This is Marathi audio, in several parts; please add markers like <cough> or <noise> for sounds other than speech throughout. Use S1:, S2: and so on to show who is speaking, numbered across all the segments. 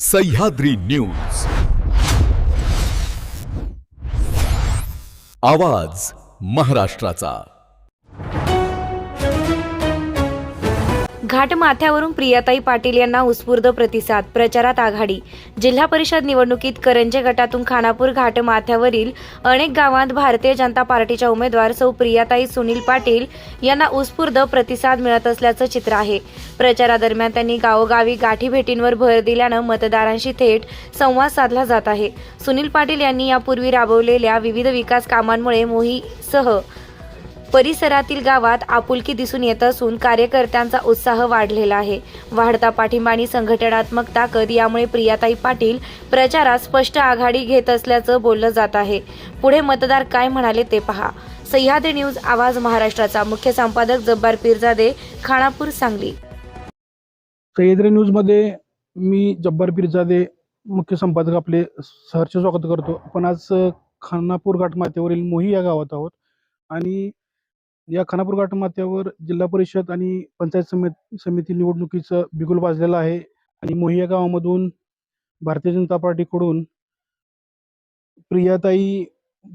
S1: सह्याद्री न्यूज. आवाज महाराष्ट्राचा.
S2: घाटमाथ्यावरून प्रियाताई पाटील यांना उत्स्फूर्त प्रतिसाद प्रचारात आघाडी. जिल्हा परिषद निवडणुकीत करंजे गटातून खानापूर घाटमाथ्यावरील अनेक गावांत भारतीय जनता पार्टीच्या उमेदवार सौ प्रियाताई सुनील पाटील यांना उत्स्फूर्त प्रतिसाद मिळत असल्याचं चित्र आहे. प्रचारादरम्यान त्यांनी गावोगावी गाठी भेटींवर भर दिल्यानं मतदारांशी थेट संवाद साधला जात आहे. सुनील पाटील यांनी यापूर्वी राबवलेल्या विविध विकास कामांमुळे मोहीसह परिसरातील गावात आपुलकी दिसून येत असून कार्यकर्त्यांचा उत्साह वाढलेला आहे. वाढता पाठिंबा आणि संघटनात्मक ताकद यामुळे प्रियाताई पाटील प्रचारात स्पष्ट आघाडी घेत असल्याचं बोललं जात आहे. पुढे मतदार काय म्हणाले ते पहा. सह्याद्री न्यूज आवाज महाराष्ट्राचा. मुख्य संपादक जब्बार पिरजादे खानापूर सांगली.
S3: सह्याद्री न्यूजमध्ये मी जब्बार पिरजादे मुख्य संपादक आपले सहर्ष स्वागत करतो. आपण आज खानापूर घाटमाथ्यावरील मोही या गावात आहोत. आणि या खानापूर घाटमाथ्यावर जिल्हा परिषद आणि पंचायत समिती समिती निवडणुकीचं बिगुल वाजलेलं आहे. आणि मोहिया गावामधून भारतीय जनता पार्टीकडून प्रियाताई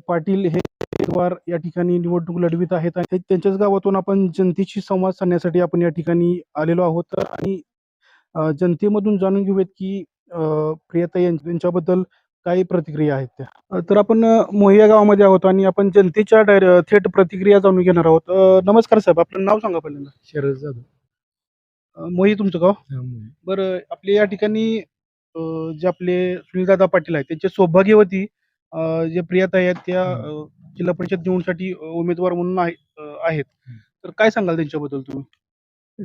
S3: पाटील हे उमेदवार या ठिकाणी निवडणूक लढवित आहेत आणि त्यांच्याच गावातून आपण जनतेशी संवाद साधण्यासाठी आपण या ठिकाणी आलेलो आहोत. आणि जनतेमधून जाणून घेऊयात की अ, प्रियता यांच्याबद्दल काय प्रतिक्रिया आहेत त्या. तर आपण मोहिया गावामध्ये आहोत आणि आपण जनतेच्या डायरे थेट प्रतिक्रिया जाणून घेणार आहोत. नमस्कार साहेब आपलं नाव सांगा पहिल्यांदा.
S4: शरद जाधव.
S3: मोही तुमचं गाव? बरं आपले या ठिकाणी जे आपले सुनीलदादा पाटील आहेत त्यांचे सौभाग्यवती जे प्रियता आहेत त्या जिल्हा परिषद निवडणुकीसाठी उमेदवार म्हणून आहेत. तर काय सांगाल त्यांच्याबद्दल तुम्ही?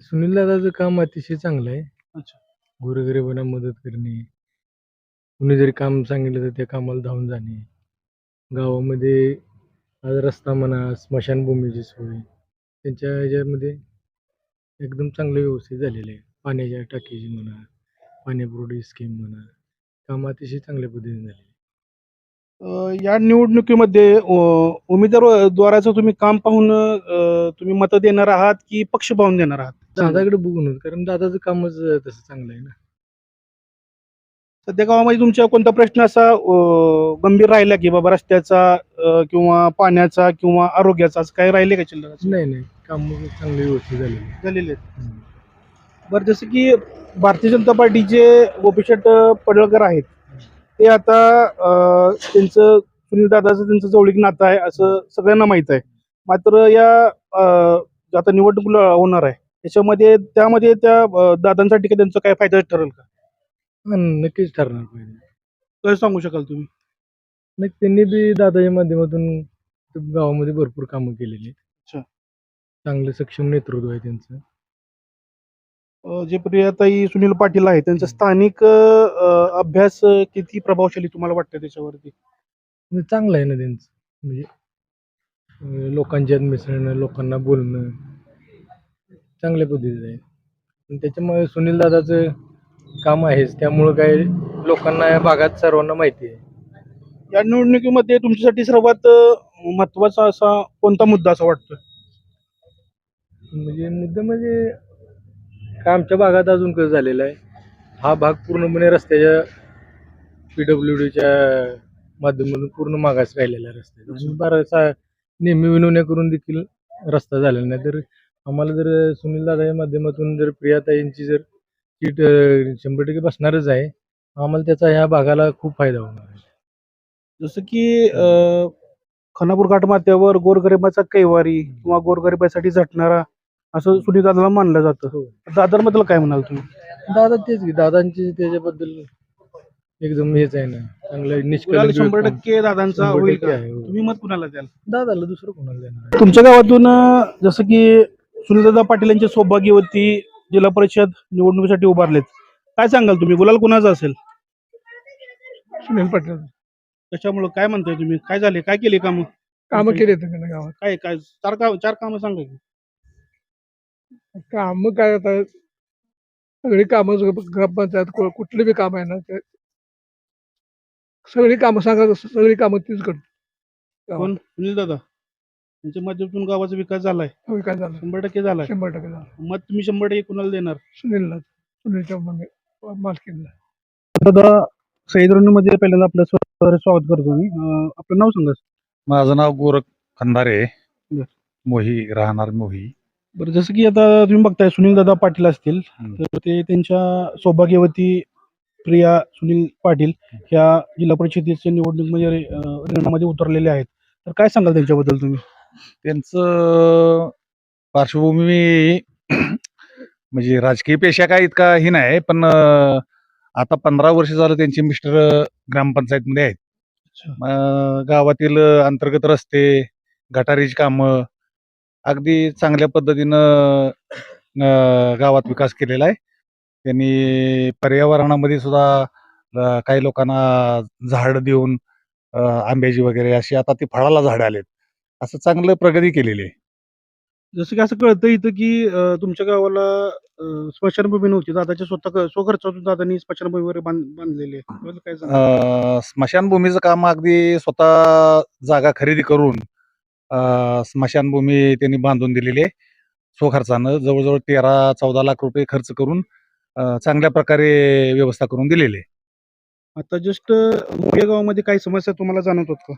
S4: सुनील दादाचं काम अतिशय चांगलं आहे.
S3: अच्छा.
S4: गोरगरिबांना मदत करणे कुणी जरी काम सांगितलं तर त्या कामाला धावून जाणे. गावामध्ये आज रस्ता म्हणा स्मशानभूमीची सोय त्यांच्या ह्याच्यामध्ये एकदम चांगलं व्यवस्थित झालेलं आहे. पाण्याच्या टाकीची म्हणा पाण्यापुरवठी स्कीम म्हणा काम अतिशय चांगल्या पद्धतीने झाले
S3: अ, या निवडणुकीमध्ये अ, उमेदवाराचं तुम्ही काम पाहून अ, तुम्ही मतं देणार आहात की पक्ष पाहून देणार आहात?
S4: दादाकडे बघूनच कारण दादाचं कामच तसं चांगलं आहे ना.
S3: सध्या गावामध्ये तुमच्या कोणता प्रश्न असा गंभीर राहिला की बाबा रस्त्याचा किंवा पाण्याचा किंवा आरोग्याचा असं काही राहिले का चिल्लर
S4: नाही नाही. काम चांगले व्यवस्थित झालेले आहे.
S3: झालेले आहेत.
S4: हम्म.
S3: बरं जसं की भारतीय जनता पार्टीचे गोपीशेठ पडळकर आहेत. ते आता अ, त्यांचं सुनील दादाचं त्यांचं जवळीक नातं आहे असं सगळ्यांना माहीत आहे. मात्र या अ, आता निवडणूक ल- होणार आहे. त्याच्यामध्ये त्यामध्ये त्या अ, दादांसाठी त्यांचा काय फायदा ठरेल का?
S4: हा, नक्कीच ठरणार पाहिजे
S3: काय सांगू शकाल तुम्ही?
S4: नाही त्यांनी बी दादाच्या माध्यमातून गावामध्ये भरपूर कामं केलेली आहेत. चांगलं सक्षम नेतृत्व आहे त्यांचं.
S3: अ, जे प्रियाताई सुनील पाटील आहेत त्यांचा स्थानिक अ, अभ्यास अ, किती प्रभावशाली तुम्हाला वाटतं त्याच्यावरती?
S4: म्हणजे चांगलं आहे ना त्यांचं. म्हणजे अं, लोकांच्यात मिसळणं लोकांना बोलणं चांगल्या पद्धतीचं आहे. आणि त्याच्यामुळे सुनील दादाचं काम आहेच. त्यामुळं काय लोकांना या भागात सर्वांना माहिती आहे.
S3: या निवडणुकीमध्ये तुमच्यासाठी सर्वात अ, महत्त्वाचा असा कोणता मुद्दा असा वाटतोय?
S4: म्हणजे मुद्दा म्हणजे का आमच्या भागात अजून कसं झालेलं आहे. हा भाग पूर्णपणे रस्त्याच्या पी डब्ल्यू डीच्या माध्यमातून पूर्ण मागास राहिलेला आहे रस्त्याचा आणि बराचसा नेहमी विनवण्या करून देखील रस्ता झालेला नाही. तर आम्हाला जर सुनील दादाच्या माध्यमातून जर प्रियाताईंची जर अं, शंभर टक्के बसणारच आहे. आम्हाला त्याचा ह्या भागाला खूप फायदा होणार आहे.
S3: जसं की अ, खानापूर घाटमाथ्यावर गोरगरिबाचा कैवारी किंवा गोरगरिबासाठी झटणारा असं सुनीदादाला मानलं जातं.
S4: हो.
S3: दादरबद्दल काय म्हणाल तुम्ही?
S4: दादा तेच की दादांची त्याच्याबद्दल एकदम हेच आहे ना. चांगलं निष्कलंक
S3: शंभर. टक्के दादांचा
S4: शंभर
S3: होईल
S4: टक्के
S3: का?
S4: आहे, हो.
S3: तुम्ही मत कुणाला द्याल?
S4: दादाला दुसरं कोणाला देणार?
S3: तुमच्या गावातून अ, जसं की सुनीलदादा पाटील यांचे सौभाग्यवती जिल्हा परिषद निवडणुकीसाठी उभारलेत. काय सांगाल तुम्ही? गुलाल कुणाचा असेल?
S5: सुनील पाटील.
S3: त्याच्यामुळं काय म्हणताय तुम्ही? काय झाले? काय केले काम?
S5: कामं केली गावात.
S3: काय काय चार काम चार कामं सांगा की.
S5: काम काय आता? सगळी कामं ग्रामपंचायत कुठली बी काम आहे ना ते सगळी कामं सांगा सगळी कामं तीच करतो.
S3: कोण? सुनील दादा? त्यांच्या माध्यमातून गावाचा विकास झालाय.
S5: होय काय झालं.
S3: शंभर टक्के झालाय.
S5: शंभर टक्के झालं.
S3: मत तुम्ही शंभर टक्के कुणाला देणार?
S5: सुनीलला सुनीलच्या म्हणजे मालकीनला.
S3: दादा मध्ये पहिल्यांदा आपलं स्व- स्वागत करतो मी. अं, आपलं नाव सांगा
S6: माझं नाव गोरख खंदारे.
S3: बर.
S6: मोही राहणार मोही.
S3: बरं जसं की आता तुम्ही बघताय सुनील दादा पाटील असतील.
S6: हम्म.
S3: तर ते त्यांच्या सौभाग्यवती प्रिया सुनील पाटील ह्या जिल्हा परिषदेच्या निवडणूक म्हणजे अं, रिंगणामध्ये उतरलेले आहेत. तर काय सांगाल त्यांच्याबद्दल तुम्ही?
S6: त्यांचं पार्श्वभूमी <clears throat> म्हणजे राजकीय पेशा काय इतका ही नाही पण आता पंधरा वर्ष झालं त्यांचे मिस्टर ग्रामपंचायतमध्ये आहेत. गावातील अंतर्गत रस्ते गटारीची कामं अगदी चांगल्या पद्धतीनं गावात विकास केलेला आहे. त्यांनी पर्यावरणामध्ये सुद्धा काही लोकांना झाड देऊन आंब्याची वगैरे अशी आता ती फळाला झाडं आलेत. असं चांगलं प्रगती केलेली आहे.
S3: जसं की असं कळतं इथं की अं, तुमच्या गावाला अं, स्मशानभूमी नव्हती. दादाच्या स्वतः स्वखर्चातून दादांनी स्मशानभूमी वगैरे बांध बांधलेली आहे. त्याबद्दल काय सांगाल?
S6: अं, स्मशानभूमीचं काम अगदी स्वतः जागा खरेदी करून अं, स्मशानभूमी त्यांनी बांधून दिलेली आहे. स्वखर्चानं जवळजवळ तेरा चौदा लाख रुपये खर्च करून अं, चांगल्या प्रकारे व्यवस्था करून दिलेली आहे.
S3: आता जस्ट मोठ्या गावामध्ये काही समस्या तुम्हाला जाणवतात का?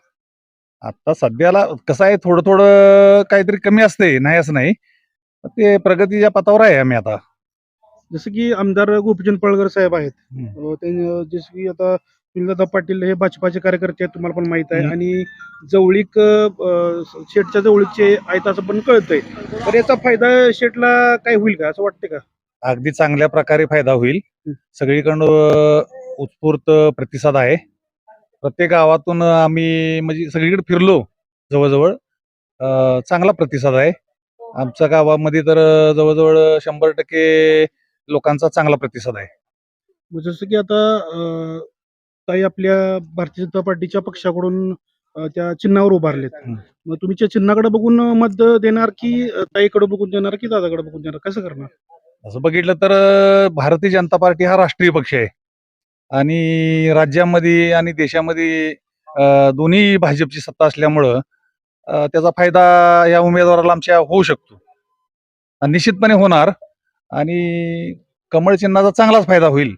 S6: आता सध्याला कसं आहे थोडं थोडं काहीतरी कमी असते नाही असं नाही. ते प्रगतीच्या पथावर आहे आम्ही आता.
S3: जसं की आमदार गोपीचंद पळगर साहेब आहेत. अं, जसं की आता सुनीलदादा पाटील हे भाजपाचे कार्यकर्ते आहेत तुम्हाला पण माहीत आहे.
S6: हम्म.
S3: आणि जवळीक अं, शेटच्या जवळीकचे आहेत असं पण कळतंय. तर याचा फायदा शेटला काय होईल का असं वाटतं का?
S6: अगदी चांगल्या प्रकारे फायदा होईल. सगळीकडं अ, उत्स्फूर्त प्रतिसाद आहे. प्रत्येक गावातून आम्ही म्हणजे सगळीकडे फिरलो जवळजवळ. चांगला प्रतिसाद आहे. आमच्या गावामध्ये तर जवळजवळ शंभर टक्के लोकांचा चांगला प्रतिसाद आहे.
S3: मग जसं की आता ताई आपल्या भारतीय जनता पार्टीच्या पक्षाकडून त्या चिन्हावर उभारलेत.
S6: हं.
S3: मग तुम्ही त्या चिन्हाकडे बघून मत देणार की ताईकडे बघून देणार की दादाकडे बघून देणार? कसं करणार?
S6: असं बघितलं तर भारतीय जनता पार्टी हा राष्ट्रीय पक्ष आहे. आणि राज्यामध्ये आणि देशामध्ये दोन्ही भाजपची सत्ता असल्यामुळं त्याचा फायदा या उमेदवाराला आमच्या होऊ शकतो. आणि निश्चितपणे होणार आणि कमळ चिन्हाचा चांगलाच फायदा होईल.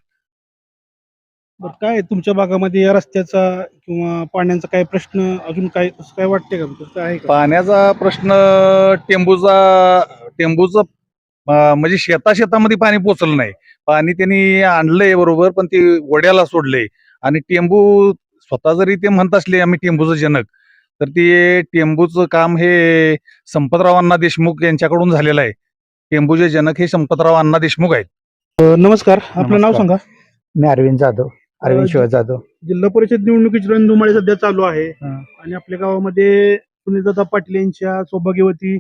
S3: काय तुमच्या भागामध्ये या रस्त्याचा किंवा पाण्याचा काय प्रश्न अजून काय काय वाटते का? आहे
S6: पाण्याचा प्रश्न टेंबूचा टेंबूचा म्हणजे शेता शेतामध्ये पाणी पोचलं नाही. पाणी त्यांनी आणलंय बरोबर पण ते वड्याला सोडलंय. आणि टेंबू स्वतः जरी ते म्हणत असले आम्ही टेंबूचं जनक तर ते टेंबूचं काम हे संपतराव अण्णा देशमुख यांच्याकडून झालेलं आहे. टेंबूचे जनक हे संपतराव अण्णा देशमुख आहेत.
S3: नमस्कार. आपलं नाव. सांगा.
S7: मी अरविंद जाधव अरविंद
S3: अं,
S7: शिवा जाधव.
S3: जिल्हा परिषद निवडणुकीची रणधुमाळी सध्या चालू आहे. आणि आपल्या गावामध्ये सुनीलदादा पाटील यांच्या सौभाग्यवती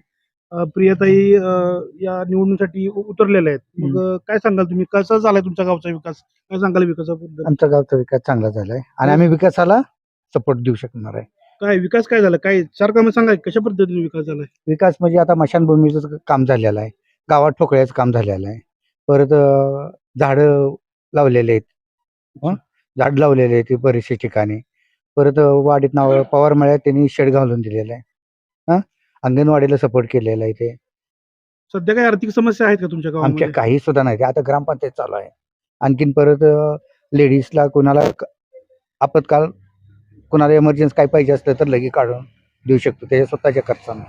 S3: प्रियाताई या निवडणुकीसाठी उतरलेल्या आहेत. मग काय सांगाल तुम्ही? कसा झालाय तुमच्या गावचा विकास? काय सांगाल विकासाबद्दल?
S7: आमचा गावचा विकास चांगला झालाय. आणि आम्ही विकासाला सपोर्ट देऊ शकणार आहे.
S3: काय विकास काय झाला? काय चार कामं सांगा कशा पद्धतीने विकास झालाय?
S7: विकास म्हणजे आता मशानभूमीचं काम झालेलं आहे. गावात ठोकळ्याचं काम झालेलं आहे. परत झाडं लावलेले आहेत? झाड लावलेले आहेत बरेचशे ठिकाणी. परत वाडीत नाव पवार मळ्यात त्यांनी शेड घालून दिलेलं आहे. हा? अंगणवाडीला सपोर्ट केलेला आहे ते.
S3: सध्या काय आर्थिक समस्या आहेत का तुमच्या
S7: आमच्या
S3: गावामध्ये
S7: काही सुद्धा नाही. ते आता ग्रामपंचायत चालू आहे. आणखीन परत लेडीजला कोणाला क- आपत्काल कोणाला एमर्जन्सी काय पाहिजे असलं तर लगेच काढून देऊ शकतो. त्याच्या स्वतःच्या खर्चानं.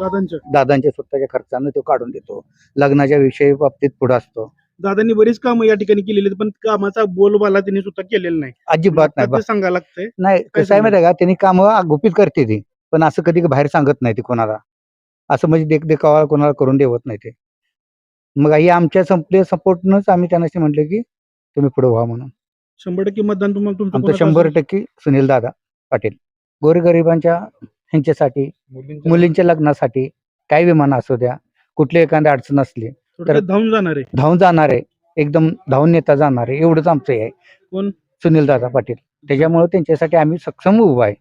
S3: दादांच्या?
S7: दादांच्या स्वतःच्या खर्चानं तो काढून देतो. लग्नाच्या विषयी बाबतीत पुढे असतो.
S3: दादांनी बरीच कामं या ठिकाणी केलेली आहेत पण कामाचा बोलबाला त्यांनी स्वतः केलेला नाही.
S7: अजिबात नाही
S3: ते सांगायला लागतंय?
S7: नाही कसं आहे माहिती आहे का? त्यांनी कामं गुपित करते ती. पण असं कधी बाहेर सांगत नाही ती कोणाला. असं म्हणजे देख देखावा कोणाला करून देवत नाही ते. मग ही आमच्या संपले सपोर्टनंच आम्ही त्यांना म्हटलं की तुम्ही पुढे व्हा म्हणून.
S3: शंभर टक्के मतदान तुम्हाला तुमचं
S7: आमचं शंभर? टक्के सुनील दादा पाटील. गोरगरिबांच्या ह्यांच्यासाठी मुलींच्या लग्नासाठी काय विमान असू द्या कुठली एखादी अडचण असली
S3: थोडक्यात धावून जाणार. आहे
S7: धावून जाणारे एकदम धावून नेता जाणारे एवढंच आमचं हे आहे.
S3: कोण?
S7: सुनील दादा पाटील. त्याच्यामुळे त्यांच्यासाठी आम्ही सक्षम उभा आहे.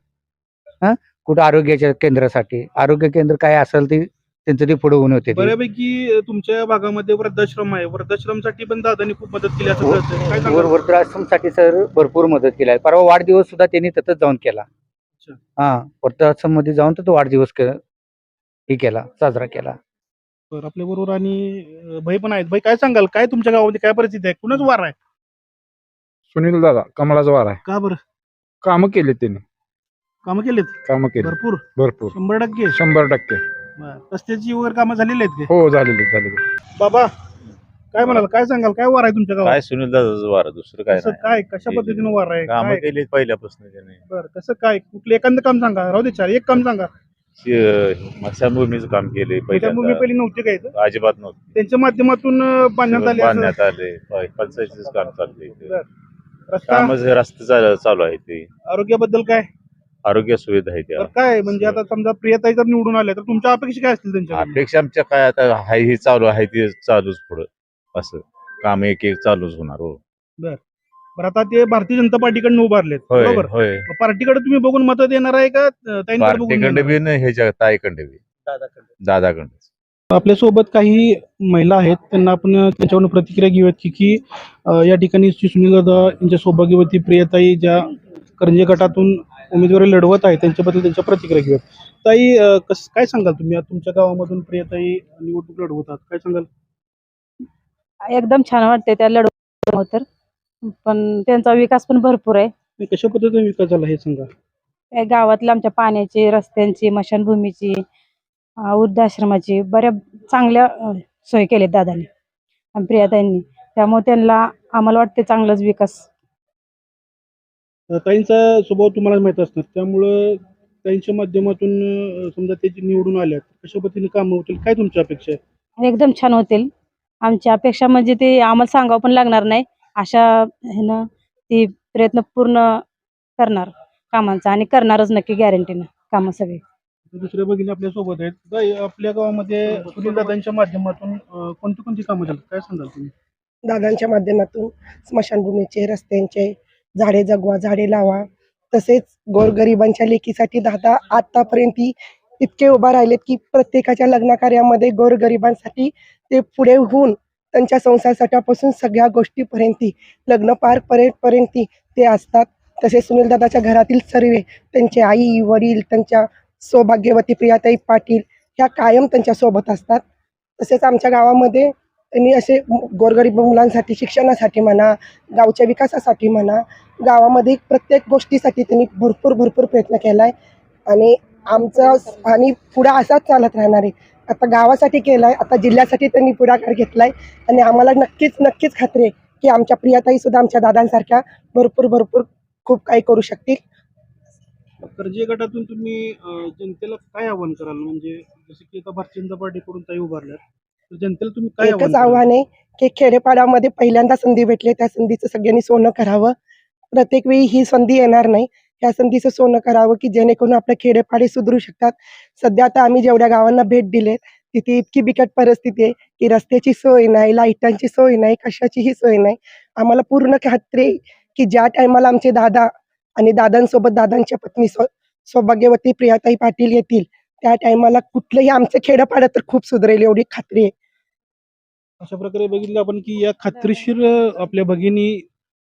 S7: हा? कुठं आरोग्याच्या केंद्रासाठी. आरोग्य केंद्र काय असेल ते त्यांचं ते पुढे होऊन होते ते.
S3: बऱ्यापैकी तुमच्या भागामध्ये वृद्धाश्रम आहे. वृद्धाश्रमसाठी पण दादांनी खूप मदत केली असं
S7: वर-
S3: कळतंय. काय
S7: वर
S3: सांगाल
S7: वृद्धाश्रमसाठी सर भरपूर मदत केली आहे. परवा वाढदिवस सुद्धा त्यांनी तिथंच जाऊन केला. हा वृद्धाश्रममध्ये जाऊन तर तो वाढदिवस के- हे केला साजरा केला.
S3: बरं आपल्या बरोबर आणि अं, भाई पण आहेत. भाई काय सांगाल? काय तुमच्या गावामध्ये काय परिस्थिती आहे? कुणाच वार आहे?
S8: सुनील दादा कमळाचा वार आहे.
S3: का बरं?
S8: कामं केले त्यांनी.
S3: कामं केलेत?
S8: कामं केली
S3: भरपूर?
S8: भरपूर.
S3: शंभर टक्के?
S8: शंभर टक्के.
S3: बरं. रस्त्याची वगैरे कामं झालेली आहेत का?
S8: हो झालेले झालेले
S3: बाबा काय म्हणाल? काय सांगाल? काय वार आहे तुमच्या गावात?
S9: काय सुनील दादाचं वार दुसरं काय
S3: कसं
S9: नाही.
S3: काय? कशा पद्धतीनं वार आहे?
S9: कामं
S3: काय?
S9: केली पहिल्यापासून त्याने.
S3: बरं कसं काय? कुठलं एखादं काम सांगा. राहू दे चार. एक काम सांगा.
S9: मत्स्यभूमीचं काम केले पहिल्यांदा.
S3: पहिली नव्हते काय इथं?
S9: अजिबात नव्हतं.
S3: त्यांच्या माध्यमातून अं, बांधण्यात आले असं.
S9: बांधण्यात आले. प- पंचायतीचं काम चाललंय इथे.
S3: बरं. रस्ता?
S9: कामच रस्ते चाल- चालू आहे ते.
S3: आरोग्याबद्दल काय?
S9: आरोग्य सुविधा आहे त्या.
S3: तर काय म्हणजे आता समजा प्रियताई जर निवडून आल्या तर तुमच्या अपेक्षा काय असतील त्यांच्या
S9: अपेक्षा आमच्या काय आता हाय हे चालू आहे ते चालूच पुढं. असं. काम एक एक चालूच होणार हो.
S3: बरं. आता ते भारतीय जनता पार्टीकडनं उभारलेत
S9: होय
S3: बरोबर?
S9: होय.
S3: पार्टीकडे तुम्ही बघून मत देणार आहे का? ताईंकडे बघून देणार?
S9: बी नाही ह्याच्या ताईकडे बी. दादाकडे.
S3: आपल्यासोबत काही महिला आहेत त्यांना आपण त्यांच्याकडून प्रतिक्रिया घेऊयात की की अं, या ठिकाणी श्री सुनील दादा यांच्या सौभाग्यवती प्रियताई ज्या करंजे गटातून उमेदवारी लढवत आहे त्यांच्याबद्दल त्यांच्या प्रतिक्रिया घेऊयात. ताई अं, कस काय सांगाल तुम्ही? आता तुमच्या गावामधून प्रियताई निवडणूक लढवतात काय सांगाल?
S10: एकदम छान वाटते त्या लढवून तर. पण त्यांचा विकास पण भरपूर आहे.
S3: आणि कशा पद्धतीने विकास झाला हे सांगा.
S10: गावातल्या आमच्या पाण्याची रस्त्यांची मशानभूमीची अं, वृद्धाश्रमाची बऱ्या चांगल्या अं, सोय केलेत दादाने आणि प्रियाताईंनी. त्यामुळे त्यांना आम्हाला वाटते चांगलाच विकास
S3: ताईंचा स्वभाव तुम्हाला माहीत असणार. त्यामुळं ताईंच्या माध्यमातून समजा ते जे निवडून आल्यात कशा पद्धतीने कामं होतील? काय तुमची अपेक्षा आहे?
S10: एकदम छान होतील. आमची अपेक्षा म्हणजे ते आम्हाला सांगावं पण लागणार नाही. अशा ह्यानं ती प्रयत्न पूर्ण करणार कामांचा आणि करणारच नक्की गॅरंटीनं कामं सगळी.
S3: दुसऱ्या भगिनी आपल्यासोबत आहेत. ताई, आपल्या गावामध्ये सुनील दादांच्या माध्यमातून कोणती कोणती कामं झाली? काय सांगाल तुम्ही?
S11: दादांच्या माध्यमातून स्मशानभूमीचे रस्त्यांचे झाडे जगवा झाडे लावा. तसेच गोरगरिबांच्या लेखीसाठी दादा आतापर्यंत इतके उभा राहिलेत की प्रत्येकाच्या लग्नकार्यामध्ये गोरगरिबांसाठी ते पुढे होऊन त्यांच्या संसारसाठापासून सगळ्या गोष्टीपर्यंत लग्न पार पर्यंत ते असतात. तसेच सुनील दादाच्या घरातील सर्व त्यांचे आई वडील त्यांच्या सौभाग्यवती प्रियाताई पाटील ह्या कायम त्यांच्यासोबत असतात. तसेच आमच्या गावामध्ये त्यांनी असे गोरगरीब मुलांसाठी शिक्षणासाठी म्हणा गावच्या विकासासाठी म्हणा गावामध्ये प्रत्येक गोष्टीसाठी त्यांनी भरपूर भरपूर प्रयत्न केला आहे आणि आमचं आणि पुढं असाच चालत राहणार आहे. आता गावासाठी केला आहे आता जिल्ह्यासाठी त्यांनी पुढाकार घेतला आहे आणि आम्हाला नक्कीच नक्कीच खात्री आहे की आमच्या प्रियाताईसुद्धा आमच्या दादांसारख्या भरपूर भरपूर खूप काही करू शकतील.
S3: कर्जे गटातून तुम्ही जनतेला काय आव्हान कराल? म्हणजे जसं की आता भारतीय जनता पार्टीकडून ताई उभारल्यात. जनतेला तुम्ही काय आव्हान
S11: एकच? आव्हान आहे की खेडेपाड्यामध्ये पहिल्यांदा संधी भेटली त्या संधीचं सगळ्यांनी सोनं करावं. प्रत्येक वेळी ही संधी येणार नाही. त्या संधीचं सोनं करावं की जेणेकरून आपल्या खेडेपाडे सुधरू शकतात. सध्या आता आम्ही जेवढ्या गावांना भेट दिले तिथे इतकी बिकट परिस्थिती आहे की रस्त्याची सोय नाही लाईटांची सोय नाही कशाचीही सोय नाही. आम्हाला पूर्ण खात्री की ज्या टायमाला आमचे दादा आणि दादांसोबत दादांच्या पत्नी सौ सौभाग्यवती प्रियाताई पाटील येतील त्या टायमाला कुठलंही आमचं खेडपाडं तर खूप सुधरेल एवढी खात्री आहे.
S3: अशा प्रकारे बघितलं आपण की या खात्रीशीर आपल्या भगिनी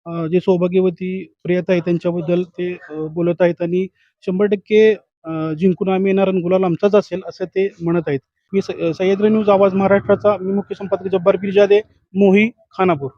S3: अं, जे सौभाग्यवती प्रियता आहे त्यांच्याबद्दल ते अं, बोलत आहेत आणि शंभर टक्के अं, जिंकून आम्ही येणार आणि गुलाल आमचाच असेल असं ते म्हणत आहेत. मी स- सह्याद्री न्यूज आवाज महाराष्ट्राचा मी मुख्य संपादक जब्बार पिरजादे मोही खानापूर.